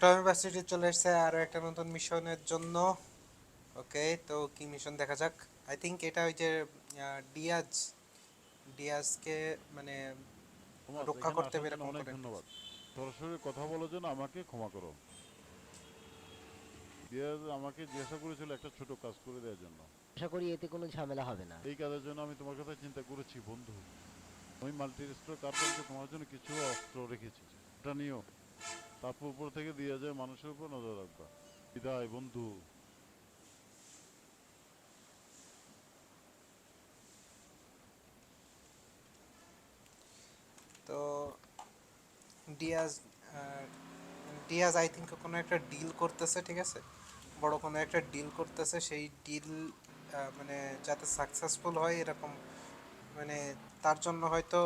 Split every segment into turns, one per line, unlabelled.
Tom university চলে এসেছে আরও একটা নতুন মিশনের জন্য। ওকে তো কি মিশন দেখা যাক? আই থিঙ্ক এটা ওই যে আহ, ডিয়াজ ডিয়াজকে মানে রক্ষা করতে পেরে
অনেক ধন্যবাদ। সরাসরি কথা বলার জন্য আমাকে ক্ষমা করো। দিয়াজ আমাকে জিজ্ঞাসা করেছিল একটা ছোট কাজ করে দেওয়ার জন্য।
আশা করি এতে কোনো ঝামেলা হবে না।
এই কাজের জন্য আমি তোমার কথা চিন্তা করেছি বন্ধু। আমি মাল্টি স্টোর কার্পেটকে তোমার জন্য কিছু অস্ত্র রেখেছি। ওটা নিও। তারপর উপর থেকে দিয়ে যায় মানুষের উপর নজর রাখবা। বিদায়, বন্ধু।
তো ডিয়াজ ডিয়াজ আই থিঙ্ক কোনো একটা ডিল করতেছে, ঠিক আছে? বড় কোনো একটা ডিল করতেছে, সেই ডিল মানে যাতে সাকসেসফুল হয় এরকম মানে তার জন্য হয়তো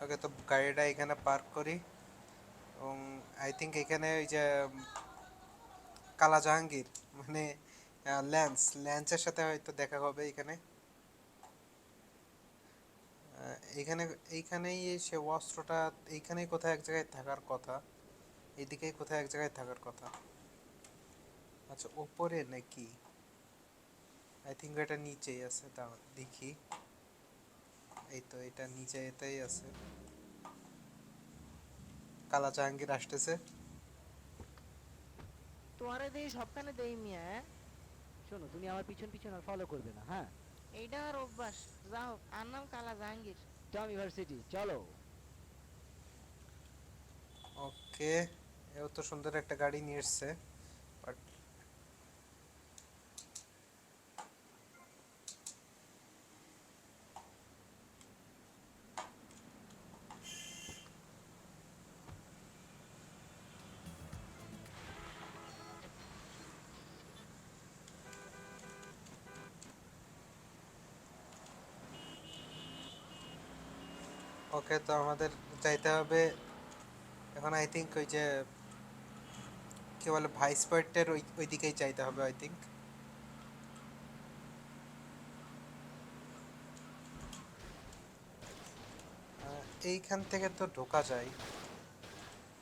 ওকে তো গাড়িটা এখানে পার্ক করি। এবং আই থিঙ্ক এখানে ওই যে কালা জাহাঙ্গীর মানে ল্যান্স ল্যান্সের সাথে হয়তো দেখা হবে এখানে। আহ, এইখানে এইখানেই সে অস্ত্রটা এইখানেই কোথায় এক জায়গায় থাকার কথা। এইদিকেই কোথায় এক জায়গায় থাকার কথা। আচ্ছা ওপরে নাকি? আই থিঙ্ক এটা নিচেই আছে দাও দেখি। এই তো এটা নিচে এটাই আছে। কালা জাহাঙ্গীর আসতেছে।
তোমারে দেই সবখানে দেই মিয়া হ্যাঁ?
শোনো তুমি আমার পিছন পিছন আর ফলো করবে না হ্যাঁ?
এইটা আর অভ্যাস। যাও আর নাম কালা জাহাঙ্গীর।
টম ইউনিভার্সিটি চলো।
ওকে এও তো সুন্দর একটা গাড়ি নিয়ে এসছে বাট ওকে তো আমাদের যাইতে হবে এখন আই থিঙ্ক ওই যে কি বলে ভাইস পয়েন্টের ওই ওই দিকেই চাইতে হবে আই থিঙ্ক এইখান থেকে তো ঢোকা যায়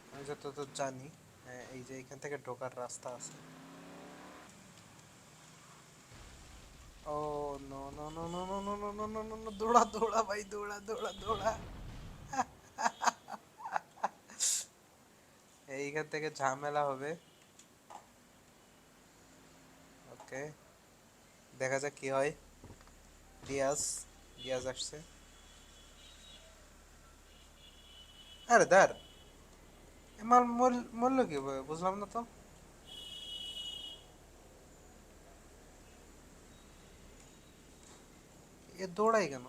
আমি যতদূর জানি হ্যাঁ, এই যে এইখান থেকে ঢোকার রাস্তা আছে ও no no no no no no no no no দৌড়া দৌড়া ভাই দৌড়া দৌড়া দৌড়া এইখান থেকে ঝামেলা হবে। ওকে, দেখা যাক কি হয়। রিয়াজ রিয়াজ আসছে। আরে দার আমার মূল্য কি? বুঝলাম না তো। এ দৌড়াই কেন?